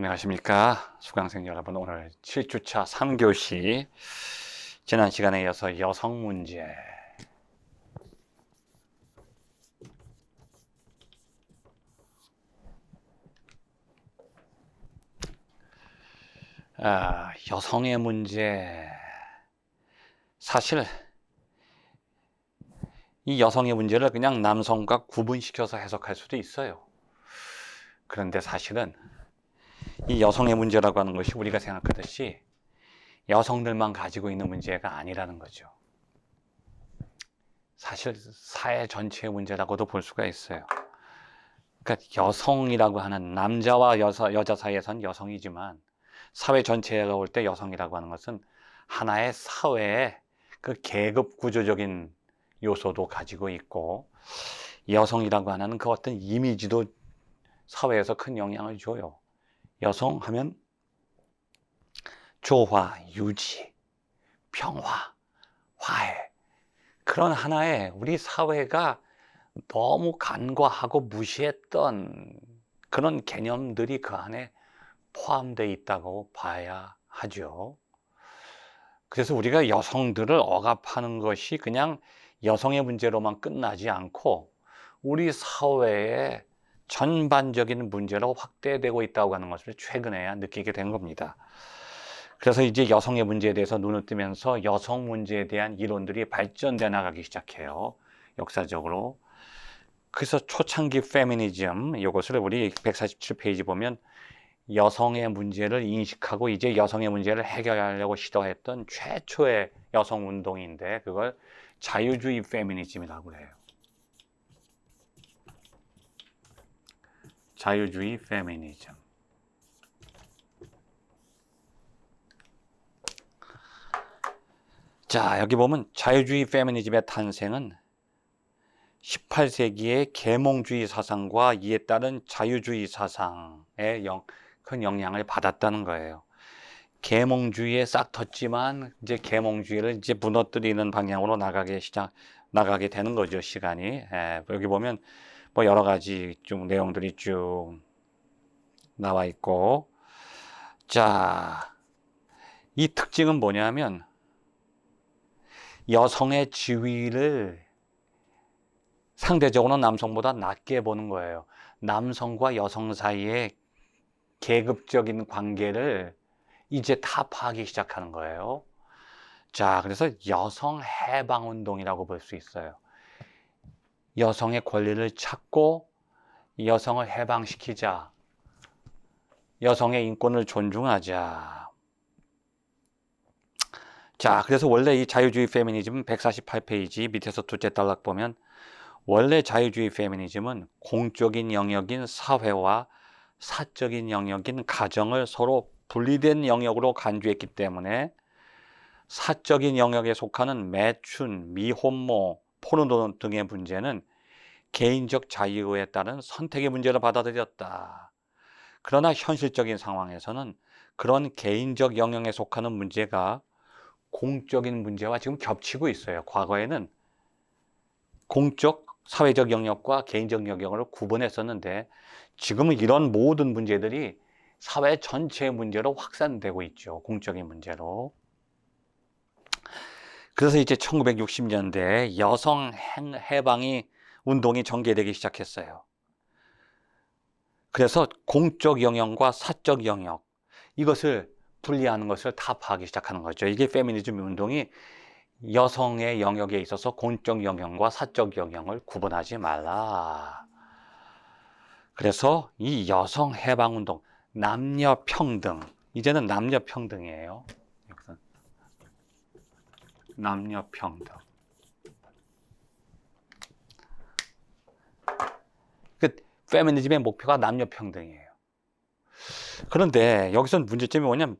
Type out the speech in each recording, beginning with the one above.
안녕하십니까? 수강생 여러분 오늘 7주차 3교시 지난 시간에 이어서 여성 문제. 아, 여성의 문제. 사실 이 여성의 문제를 그냥 남성과 구분시켜서 해석할 수도 있어요. 그런데 사실은 이 여성의 문제라고 하는 것이 우리가 생각하듯이 여성들만 가지고 있는 문제가 아니라는 거죠. 사실 사회 전체의 문제라고도 볼 수가 있어요. 그러니까 여성이라고 하는 남자와 여자, 여자 사이에선 여성이지만 사회 전체가 올 때 여성이라고 하는 것은 하나의 사회의 그 계급 구조적인 요소도 가지고 있고 여성이라고 하는 그 어떤 이미지도 사회에서 큰 영향을 줘요. 여성 하면 조화, 유지, 평화, 화해. 그런 하나의 우리 사회가 너무 간과하고 무시했던 그런 개념들이 그 안에 포함되어 있다고 봐야 하죠. 그래서 우리가 여성들을 억압하는 것이 그냥 여성의 문제로만 끝나지 않고 우리 사회의 전반적인 문제로 확대되고 있다고 하는 것을 최근에야 느끼게 된 겁니다. 그래서 이제 여성의 문제에 대해서 눈을 뜨면서 여성 문제에 대한 이론들이 발전돼 나가기 시작해요. 역사적으로. 그래서 초창기 페미니즘 이것을 우리 147페이지 보면 여성의 문제를 인식하고 이제 여성의 문제를 해결하려고 시도했던 최초의 여성 운동인데 그걸 자유주의 페미니즘이라고 해요. 자유주의 페미니즘. 자, 여기 보면 자유주의 페미니즘의 탄생은 18세기의 계몽주의 사상과 이에 따른 자유주의 사상의 영, 큰 영향을 받았다는 거예요. 계몽주의에 싹 텄지만 이제 계몽주의를 이제 무너뜨리는 방향으로 나가게 시작 나가게 되는 거죠 시간이 예, 여기 보면 뭐 여러 가지 좀 내용들이 쭉 나와 있고 자, 이 특징은 뭐냐면 여성의 지위를 상대적으로 남성보다 낮게 보는 거예요. 남성과 여성 사이의 계급적인 관계를 이제 타파하기 시작하는 거예요. 자, 그래서 여성 해방 운동이라고 볼 수 있어요. 여성의 권리를 찾고 여성을 해방시키자. 여성의 인권을 존중하자. 자, 그래서 원래 이 자유주의 페미니즘은 148페이지 밑에서 둘째 단락 보면 원래 자유주의 페미니즘은 공적인 영역인 사회와 사적인 영역인 가정을 서로 분리된 영역으로 간주했기 때문에 사적인 영역에 속하는 매춘, 미혼모, 포르노 등의 문제는 개인적 자유에 따른 선택의 문제로 받아들였다. 그러나 현실적인 상황에서는 그런 개인적 영역에 속하는 문제가 공적인 문제와 지금 겹치고 있어요. 과거에는 공적, 사회적 영역과 개인적 영역을 구분했었는데 지금은 이런 모든 문제들이 사회 전체의 문제로 확산되고 있죠. 공적인 문제로. 그래서 이제 1960년대 여성 해방이 운동이 전개되기 시작했어요. 그래서 공적 영역과 사적 영역 이것을 분리하는 것을 타파하기 시작하는 거죠. 이게 페미니즘 운동이 여성의 영역에 있어서 공적 영역과 사적 영역을 구분하지 말라. 그래서 이 여성 해방 운동, 남녀 평등, 이제는 남녀 평등이에요. 남녀 평등. 그 페미니즘의 목표가 남녀 평등이에요. 그런데 여기서 문제점이 뭐냐면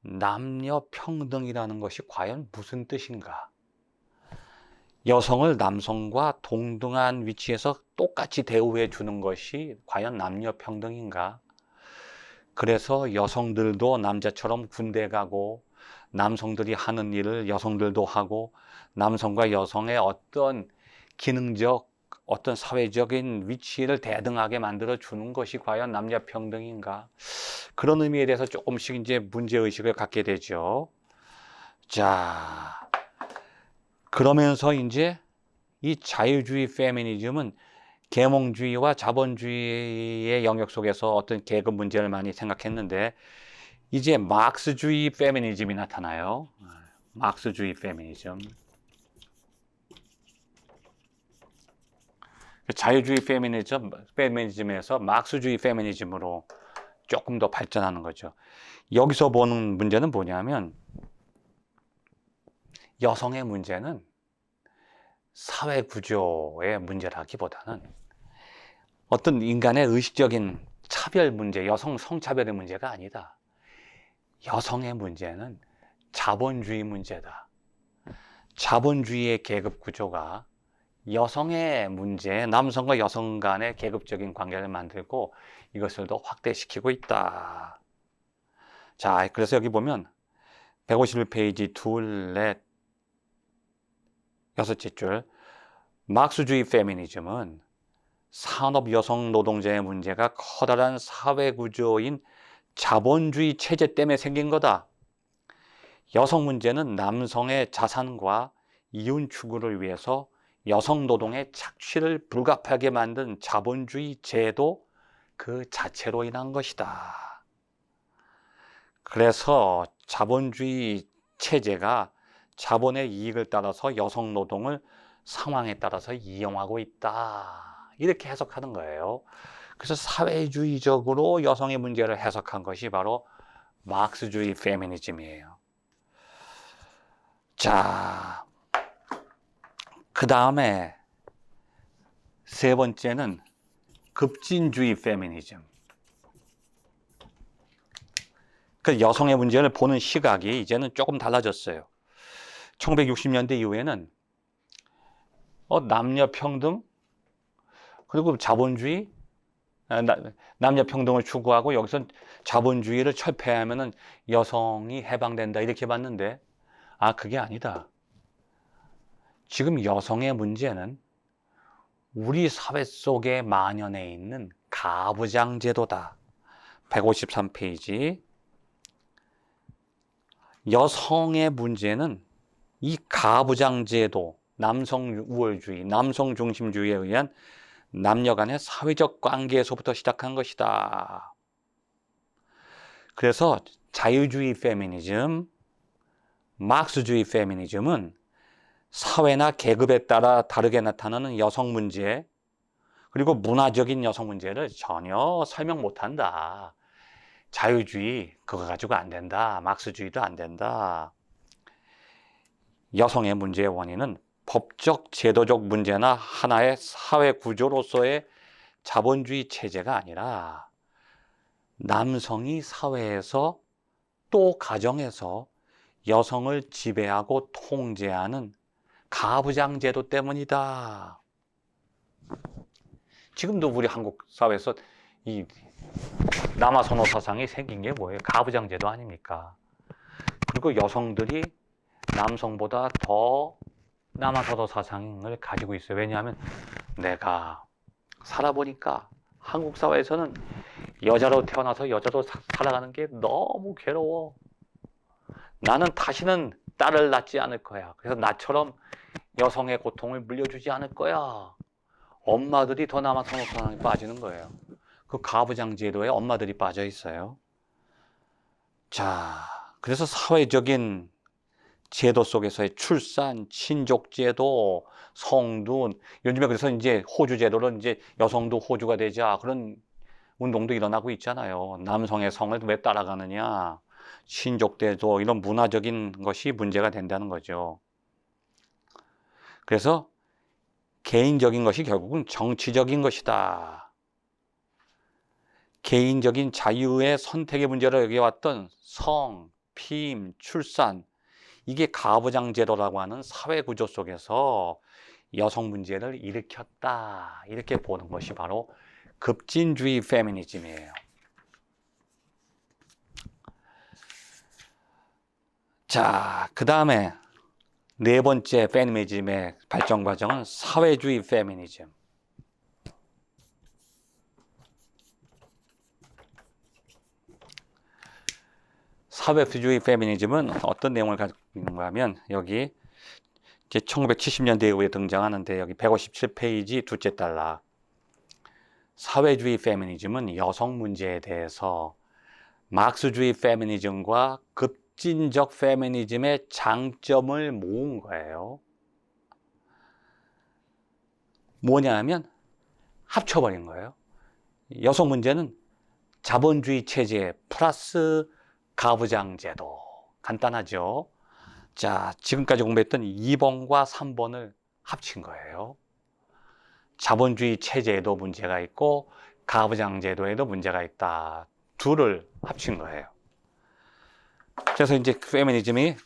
남녀 평등이라는 것이 과연 무슨 뜻인가? 여성을 남성과 동등한 위치에서 똑같이 대우해 주는 것이 과연 남녀 평등인가? 그래서 여성들도 남자처럼 군대 가고 남성들이 하는 일을 여성들도 하고 남성과 여성의 어떤 기능적 어떤 사회적인 위치를 대등하게 만들어 주는 것이 과연 남녀 평등인가? 그런 의미에 대해서 조금씩 이제 문제 의식을 갖게 되죠. 자, 그러면서 이제 이 자유주의 페미니즘은 계몽주의와 자본주의의 영역 속에서 어떤 계급 문제를 많이 생각했는데 이제 마크스주의 페미니즘이 나타나요. 마크스주의 페미니즘. 자유주의 페미니즘, 페미니즘에서 마크스주의 페미니즘으로 조금 더 발전하는 거죠. 여기서 보는 문제는 뭐냐면 여성의 문제는 사회 구조의 문제라기보다는 어떤 인간의 의식적인 차별 문제, 여성 성차별의 문제가 아니다. 여성의 문제는 자본주의 문제다. 자본주의의 계급 구조가 여성의 문제, 남성과 여성 간의 계급적인 관계를 만들고 이것을 더 확대시키고 있다. 자, 그래서 여기 보면 151페이지 둘, 넷, 여섯째 줄. 막스주의 페미니즘은 산업 여성 노동자의 문제가 커다란 사회 구조인 자본주의 체제 때문에 생긴 거다. 여성 문제는 남성의 자산과 이윤 추구를 위해서 여성 노동의 착취를 불가피하게 만든 자본주의 제도 그 자체로 인한 것이다. 그래서 자본주의 체제가 자본의 이익을 따라서 여성 노동을 상황에 따라서 이용하고 있다. 이렇게 해석하는 거예요. 그래서 사회주의적으로 여성의 문제를 해석한 것이 바로 마크스주의 페미니즘이에요. 자, 그 다음에 세 번째는 급진주의 페미니즘. 그 여성의 문제를 보는 시각이 이제는 조금 달라졌어요. 1960년대 이후에는 어, 남녀 평등 그리고 자본주의 아, 남녀 평등을 추구하고 여기서 자본주의를 철폐하면은 여성이 해방된다 이렇게 봤는데 아 그게 아니다. 지금 여성의 문제는 우리 사회 속에 만연해 있는 가부장 제도다. 153페이지. 여성의 문제는 이 가부장 제도, 남성 우월주의, 남성 중심주의에 의한 남녀 간의 사회적 관계에서부터 시작한 것이다. 그래서 자유주의 페미니즘, 막스주의 페미니즘은 사회나 계급에 따라 다르게 나타나는 여성 문제, 그리고 문화적인 여성 문제를 전혀 설명 못 한다. 자유주의, 그거 가지고 안 된다. 막스주의도 안 된다. 여성의 문제의 원인은 법적, 제도적 문제나 하나의 사회 구조로서의 자본주의 체제가 아니라 남성이 사회에서 또 가정에서 여성을 지배하고 통제하는 가부장 제도 때문이다. 지금도 우리 한국 사회에서 이 남아선호 사상이 생긴 게 뭐예요? 가부장 제도 아닙니까? 그리고 여성들이 남성보다 더 남아선호 사상을 가지고 있어요. 왜냐하면 내가 살아보니까 한국 사회에서는 여자로 태어나서 여자로 사- 살아가는 게 너무 괴로워. 나는 다시는 딸을 낳지 않을 거야. 그래서 나처럼 여성의 고통을 물려주지 않을 거야. 엄마들이 더 남아선호 사상에 빠지는 거예요. 그 가부장 제도에 엄마들이 빠져 있어요. 자, 그래서 사회적인 제도 속에서의 출산, 친족 제도, 성둔, 요즘에 그래서 이제 호주 제도로 이제 여성도 호주가 되자 그런 운동도 일어나고 있잖아요. 남성의 성을 왜 따라가느냐. 친족 제도 이런 문화적인 것이 문제가 된다는 거죠. 그래서 개인적인 것이 결국은 정치적인 것이다. 개인적인 자유의 선택의 문제를 여겨왔던 성, 피임, 출산, 이게 가부장제도라고 하는 사회 구조 속에서 여성 문제를 일으켰다. 이렇게 보는 것이 바로 급진주의 페미니즘이에요. 자, 그 다음에 네 번째 페미니즘의 발전 과정은 사회주의 페미니즘. 사회주의 페미니즘은 어떤 내용을 가지고 하면 여기 이제 1970년대 이후에 등장하는데 여기 157페이지 둘째 달라 사회주의 페미니즘은 여성 문제에 대해서 막스주의 페미니즘과 급진적 페미니즘의 장점을 모은 거예요. 뭐냐면 합쳐버린 거예요. 여성 문제는 자본주의 체제 플러스 가부장 제도. 간단하죠? 자, 지금까지 공부했던 2번과 3번을 합친 거예요. 자본주의 체제에도 문제가 있고 가부장 제도에도 문제가 있다. 둘을 합친 거예요. 그래서 이제 페미니즘이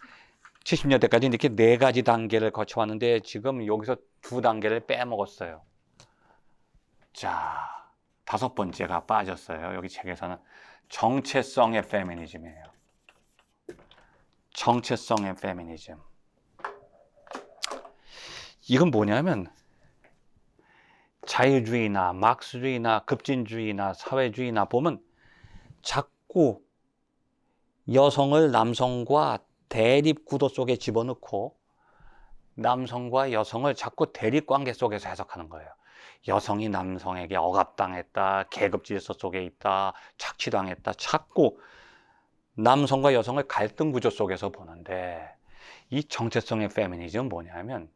70년대까지 이렇게 네 가지 단계를 거쳐왔는데 지금 여기서 두 단계를 빼먹었어요. 자, 다섯 번째가 빠졌어요. 여기 책에서는 정체성의 페미니즘이에요. 정체성의 페미니즘. 이건 뭐냐면 자유주의나 막스주의나 급진주의나 사회주의나 보면 자꾸 여성을 남성과 대립 구도 속에 집어넣고 남성과 여성을 자꾸 대립 관계 속에서 해석하는 거예요. 여성이 남성에게 억압당했다, 계급 질서 속에 있다, 착취당했다, 자꾸 남성과 여성을 갈등 구조 속에서 보는데 이 정체성의 페미니즘은 뭐냐면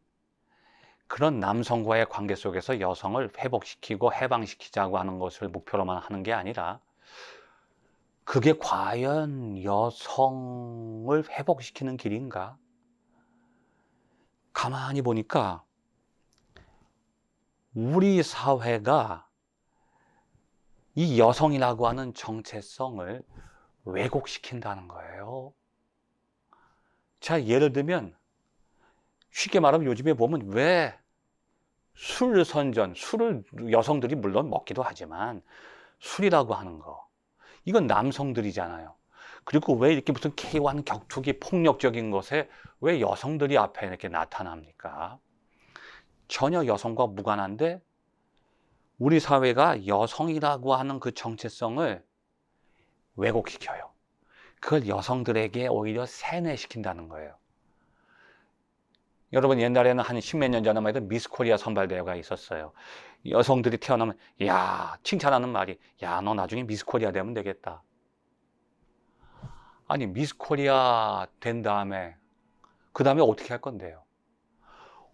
그런 남성과의 관계 속에서 여성을 회복시키고 해방시키자고 하는 것을 목표로만 하는 게 아니라 그게 과연 여성을 회복시키는 길인가? 가만히 보니까 우리 사회가 이 여성이라고 하는 정체성을 왜곡시킨다는 거예요. 자, 예를 들면 쉽게 말하면 요즘에 보면 왜 술 선전, 술을 여성들이 물론 먹기도 하지만 술이라고 하는 거 이건 남성들이잖아요. 그리고 왜 이렇게 무슨 K1 격투기 폭력적인 것에 왜 여성들이 앞에 이렇게 나타납니까? 전혀 여성과 무관한데 우리 사회가 여성이라고 하는 그 정체성을 왜곡시켜요. 그걸 여성들에게 오히려 세뇌시킨다는 거예요. 여러분 옛날에는 한 십몇 년 전에만 해도 미스 코리아 선발대회가 있었어요. 여성들이 태어나면 야 칭찬하는 말이 야 너 나중에 미스 코리아 되면 되겠다. 아니 미스 코리아 된 다음에 그 다음에 어떻게 할 건데요?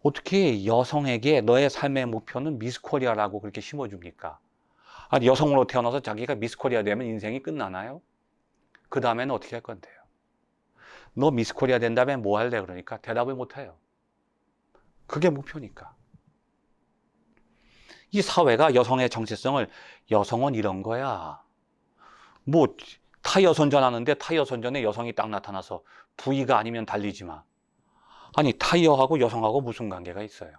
어떻게 여성에게 너의 삶의 목표는 미스 코리아라고 그렇게 심어줍니까? 아니 여성으로 태어나서 자기가 미스 코리아 되면 인생이 끝나나요? 그 다음에는 어떻게 할 건데요? 너 미스 코리아 된 다음에 뭐 할래? 그러니까 대답을 못 해요. 그게 목표니까. 이 사회가 여성의 정체성을 여성은 이런 거야. 뭐 타이어 선전 하는데 타이어 선전에 여성이 딱 나타나서 부위가 아니면 달리지 마. 아니 타이어하고 여성하고 무슨 관계가 있어요?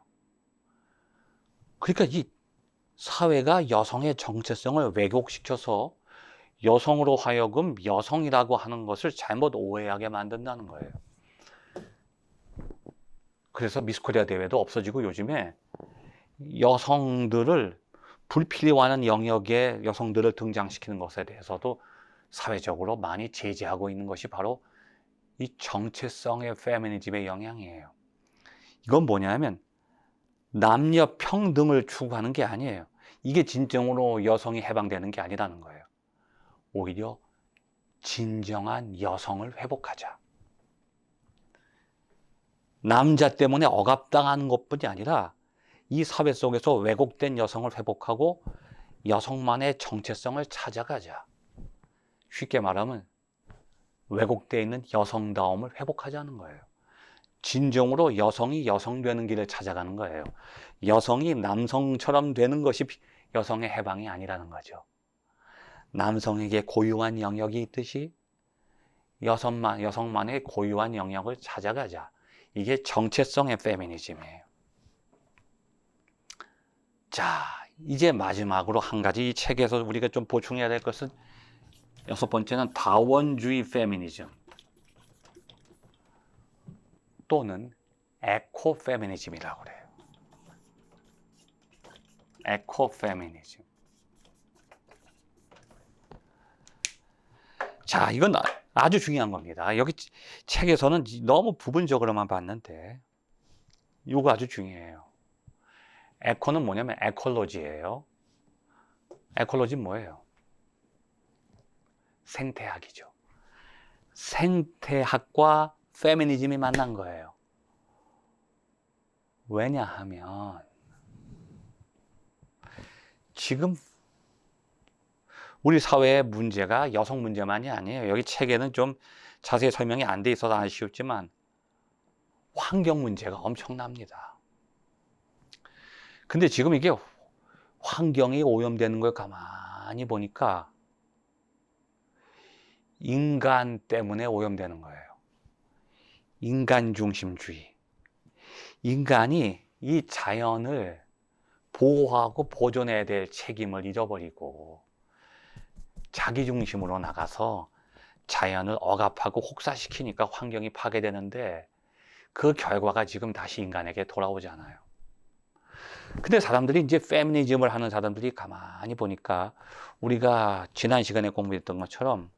그러니까 이 사회가 여성의 정체성을 왜곡시켜서 여성으로 하여금 여성이라고 하는 것을 잘못 오해하게 만든다는 거예요. 그래서 미스코리아 대회도 없어지고 요즘에 여성들을 불필요한 영역에 여성들을 등장시키는 것에 대해서도 사회적으로 많이 제재하고 있는 것이 바로 이 정체성의 페미니즘의 영향이에요. 이건 뭐냐면 남녀 평등을 추구하는 게 아니에요. 이게 진정으로 여성이 해방되는 게 아니라는 거예요. 오히려 진정한 여성을 회복하자. 남자 때문에 억압당하는 것뿐이 아니라 이 사회 속에서 왜곡된 여성을 회복하고 여성만의 정체성을 찾아가자. 쉽게 말하면 왜곡되어 있는 여성다움을 회복하자는 거예요. 진정으로 여성이 여성 되는 길을 찾아가는 거예요. 여성이 남성처럼 되는 것이 여성의 해방이 아니라는 거죠. 남성에게 고유한 영역이 있듯이 여성만, 여성만의 고유한 영역을 찾아가자. 이게 정체성의 페미니즘이에요. 자, 이제 마지막으로 한 가지 이 책에서 우리가 좀 보충해야 될 것은 여섯 번째는 다원주의 페미니즘 또는 에코 페미니즘이라고 그래요. 에코 페미니즘. 자, 이건 아주 중요한 겁니다. 여기 책에서는 너무 부분적으로만 봤는데 이거 아주 중요해요. 에코는 뭐냐면 에콜로지예요. 에콜로지 뭐예요? 생태학이죠. 생태학과 페미니즘이 만난 거예요. 왜냐하면 지금 우리 사회의 문제가 여성 문제만이 아니에요. 여기 책에는 좀 자세히 설명이 안 돼 있어서 아쉬웠지만 환경 문제가 엄청납니다. 근데 지금 이게 환경이 오염되는 걸 가만히 보니까 인간 때문에 오염되는 거예요. 인간 중심주의. 인간이 이 자연을 보호하고 보존해야 될 책임을 잃어버리고 자기 중심으로 나가서 자연을 억압하고 혹사시키니까 환경이 파괴되는데 그 결과가 지금 다시 인간에게 돌아오잖아요. 근데 사람들이 이제 페미니즘을 하는 사람들이 가만히 보니까 우리가 지난 시간에 공부했던 것처럼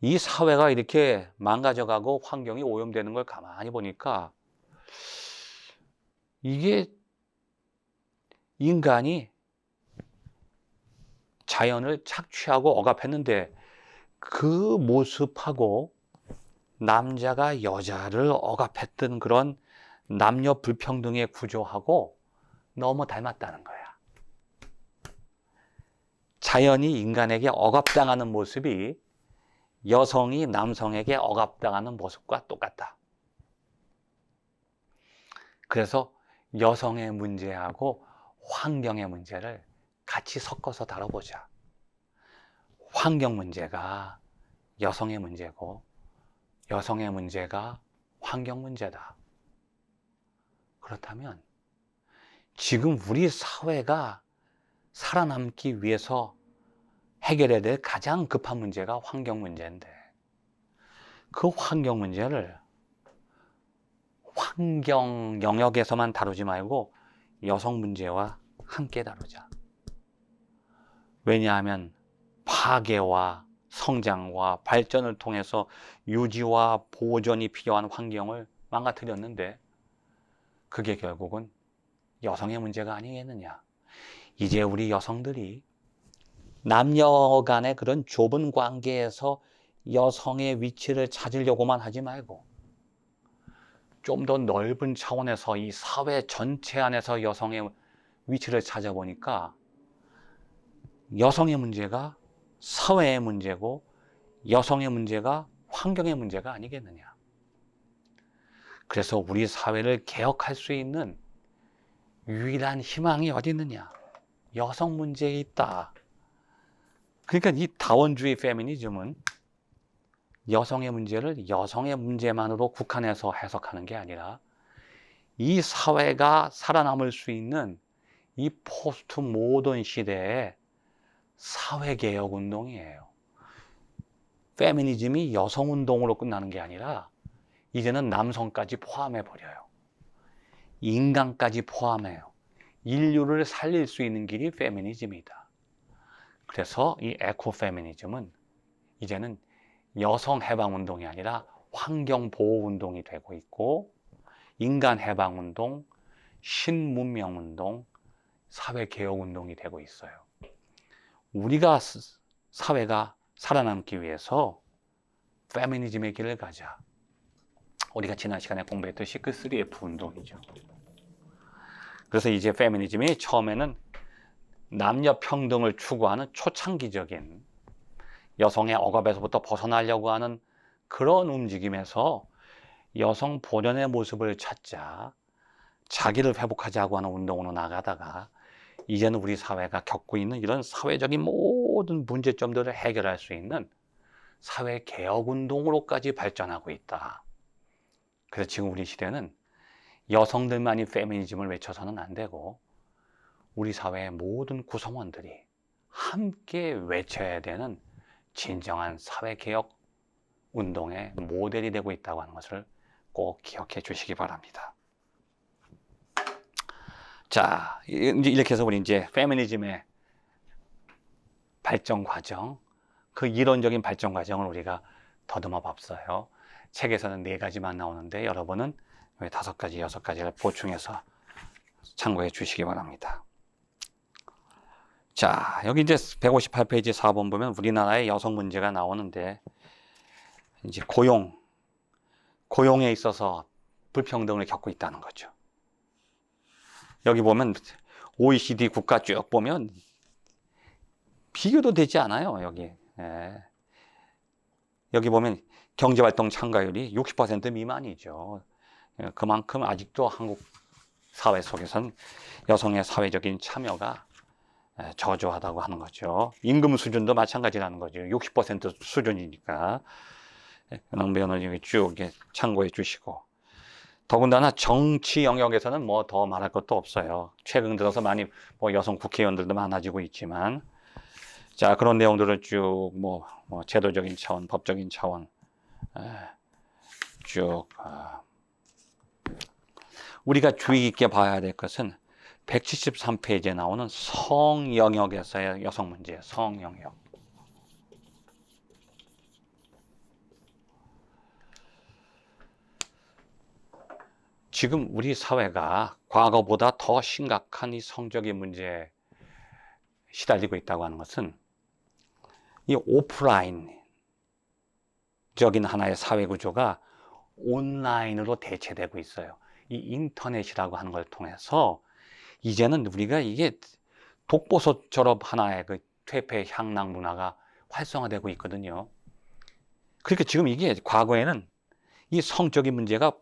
이 사회가 이렇게 망가져가고 환경이 오염되는 걸 가만히 보니까 이게 인간이 자연을 착취하고 억압했는데 그 모습하고 남자가 여자를 억압했던 그런 남녀 불평등의 구조하고 너무 닮았다는 거야. 자연이 인간에게 억압당하는 모습이 여성이 남성에게 억압당하는 모습과 똑같다. 그래서 여성의 문제하고 환경의 문제를 같이 섞어서 다뤄보자. 환경 문제가 여성의 문제고, 여성의 문제가 환경 문제다. 그렇다면, 지금 우리 사회가 살아남기 위해서 해결해야 될 가장 급한 문제가 환경 문제인데, 그 환경 문제를 환경 영역에서만 다루지 말고 여성 문제와 함께 다루자. 왜냐하면 파괴와 성장과 발전을 통해서 유지와 보존이 필요한 환경을 망가뜨렸는데 그게 결국은 여성의 문제가 아니겠느냐. 이제 우리 여성들이 남녀 간의 그런 좁은 관계에서 여성의 위치를 찾으려고만 하지 말고 좀 더 넓은 차원에서 이 사회 전체 안에서 여성의 위치를 찾아보니까 여성의 문제가 사회의 문제고 여성의 문제가 환경의 문제가 아니겠느냐. 그래서 우리 사회를 개혁할 수 있는 유일한 희망이 어디 있느냐? 여성 문제에 있다. 그러니까 이 다원주의 페미니즘은 여성의 문제를 여성의 문제만으로 국한해서 해석하는 게 아니라 이 사회가 살아남을 수 있는 이 포스트 모던 시대에 사회개혁 운동이에요. 페미니즘이 여성 운동으로 끝나는 게 아니라 이제는 남성까지 포함해 버려요. 인간까지 포함해요. 인류를 살릴 수 있는 길이 페미니즘이다. 그래서 이 에코 페미니즘은 이제는 여성 해방 운동이 아니라 환경 보호 운동이 되고 있고 인간 해방 운동, 신문명 운동, 사회 개혁 운동이 되고 있어요. 우리가 사회가 살아남기 위해서 페미니즘의 길을 가자. 우리가 지난 시간에 공부했던 시크3F 운동이죠. 그래서 이제 페미니즘이 처음에는 남녀 평등을 추구하는 초창기적인 여성의 억압에서부터 벗어나려고 하는 그런 움직임에서 여성 본연의 모습을 찾자 자기를 회복하자고 하는 운동으로 나가다가 이제는 우리 사회가 겪고 있는 이런 사회적인 모든 문제점들을 해결할 수 있는 사회 개혁 운동으로까지 발전하고 있다. 그래서 지금 우리 시대는 여성들만이 페미니즘을 외쳐서는 안 되고 우리 사회의 모든 구성원들이 함께 외쳐야 되는 진정한 사회 개혁 운동의 모델이 되고 있다고 하는 것을 꼭 기억해 주시기 바랍니다. 자, 이렇게 해서 우리 이제 페미니즘의 발전 과정, 그 이론적인 발전 과정을 우리가 더듬어 봤어요. 책에서는 네 가지만 나오는데 여러분은 다섯 가지, 여섯 가지를 보충해서 참고해 주시기 바랍니다. 자, 여기 이제 158페이지 4번 보면 우리나라의 여성 문제가 나오는데 이제 고용, 고용에 있어서 불평등을 겪고 있다는 거죠. 여기 보면 OECD 국가 쭉 보면 비교도 되지 않아요, 여기. 예. 여기 보면 경제활동 참가율이 60% 미만이죠. 예, 그만큼 아직도 한국 사회 속에선 여성의 사회적인 참여가 예, 저조하다고 하는 거죠. 임금 수준도 마찬가지라는 거죠. 60% 수준이니까. 예, 그런 면을 여기 쭉 참고해 주시고. 더군다나 정치 영역에서는 뭐 더 말할 것도 없어요. 최근 들어서 많이 뭐 여성 국회의원들도 많아지고 있지만, 자 그런 내용들을 쭉 뭐 뭐 제도적인 차원, 법적인 차원 에, 쭉 아. 우리가 주의 깊게 봐야 될 것은 173페이지에 나오는 성 영역에서의 여성 문제, 성 영역. 지금 우리 사회가 과거보다 더 심각한 이 성적인 문제에 시달리고 있다고 하는 것은 이 오프라인적인 하나의 사회 구조가 온라인으로 대체되고 있어요. 이 인터넷이라고 하는 걸 통해서 이제는 우리가 이게 독보소처럼 하나의 그 퇴폐 향락 문화가 활성화되고 있거든요. 그러니까 지금 이게 과거에는 이 성적인 문제가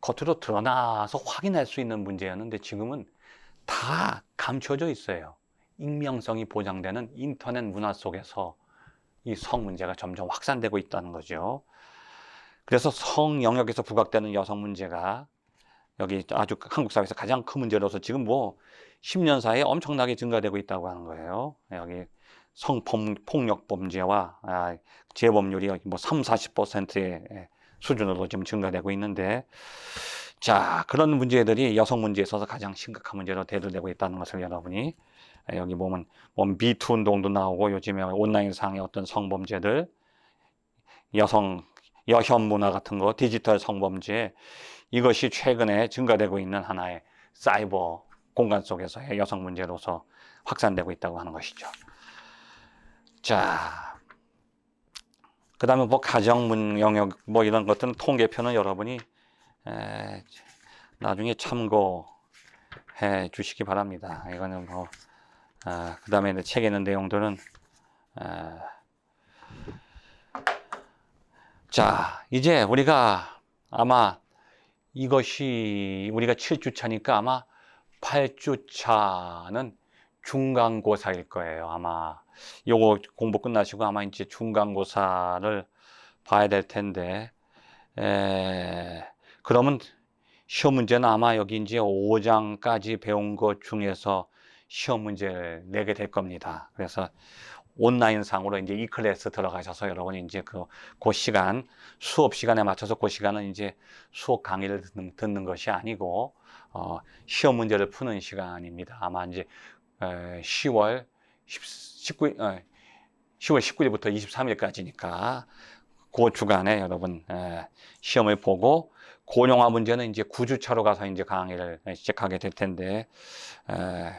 겉으로 드러나서 확인할 수 있는 문제였는데 지금은 다 감춰져 있어요. 익명성이 보장되는 인터넷 문화 속에서 이 성 문제가 점점 확산되고 있다는 거죠. 그래서 성 영역에서 부각되는 여성 문제가 여기 아주 한국 사회에서 가장 큰 문제로서 지금 뭐 10년 사이에 엄청나게 증가되고 있다고 하는 거예요. 여기 성폭력 범죄와 아, 재범률이 뭐 3, 40%의 수준으로 지금 증가되고 있는데 자 그런 문제들이 여성 문제에 있어서 가장 심각한 문제로 대두되고 있다는 것을 여러분이 여기 보면 뭐 미투 운동도 나오고 요즘에 온라인상의 어떤 성범죄들 여성 여혐 문화 같은 거 디지털 성범죄 이것이 최근에 증가되고 있는 하나의 사이버 공간 속에서의 여성 문제로서 확산되고 있다고 하는 것이죠. 자, 그 다음에 뭐 가정 영역 뭐 이런 것들은 통계표는 여러분이 에, 나중에 참고해 주시기 바랍니다. 이거는 뭐, 아, 그 다음에 책에 있는 내용들은, 아, 자, 이제 우리가 아마 이것이 우리가 7주차니까 아마 8주차는 중간고사일 거예요. 아마 요거 공부 끝나시고 아마 이제 중간고사를 봐야 될 텐데, 에, 그러면 시험 문제는 아마 여기 이제 5장까지 배운 것 중에서 시험 문제를 내게 될 겁니다. 그래서 온라인 상으로 이제 이 클래스 들어가셔서 여러분이 이제 그, 그 시간, 수업 시간에 맞춰서 그 시간은 이제 수업 강의를 듣는, 듣는 것이 아니고, 어, 시험 문제를 푸는 시간입니다. 아마 이제, 에, 10월 19일, 어, 10월 19일부터 23일까지니까 그 주간에 여러분 에, 시험을 보고 고령화 문제는 이제 9주차로 가서 이제 강의를 시작하게 될 텐데 에,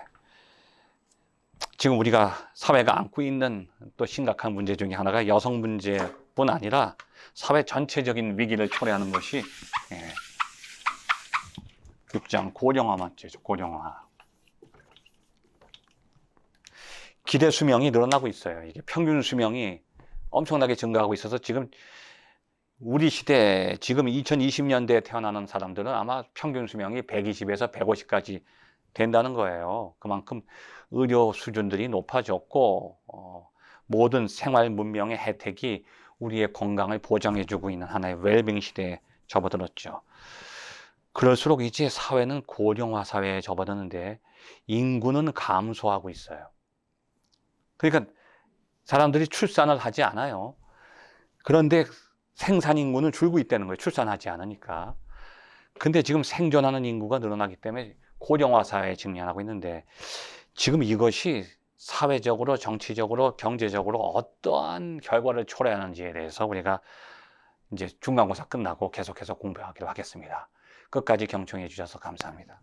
지금 우리가 사회가 안고 있는 또 심각한 문제 중에 하나가 여성 문제뿐 아니라 사회 전체적인 위기를 초래하는 것이 예, 6장 고령화 문제죠. 고령화. 기대 수명이 늘어나고 있어요. 이게 평균 수명이 엄청나게 증가하고 있어서 지금 우리 시대 지금 2020년대에 태어나는 사람들은 아마 평균 수명이 120에서 150까지 된다는 거예요. 그만큼 의료 수준들이 높아졌고 어, 모든 생활 문명의 혜택이 우리의 건강을 보장해주고 있는 하나의 웰빙 시대에 접어들었죠. 그럴수록 이제 사회는 고령화 사회에 접어드는데 인구는 감소하고 있어요. 그러니까 사람들이 출산을 하지 않아요. 그런데 생산 인구는 줄고 있다는 거예요. 출산하지 않으니까. 근데 지금 생존하는 인구가 늘어나기 때문에 고령화 사회에 직면하고 있는데 지금 이것이 사회적으로, 정치적으로, 경제적으로 어떠한 결과를 초래하는지에 대해서 우리가 이제 중간고사 끝나고 계속해서 공부하기로 하겠습니다. 끝까지 경청해 주셔서 감사합니다.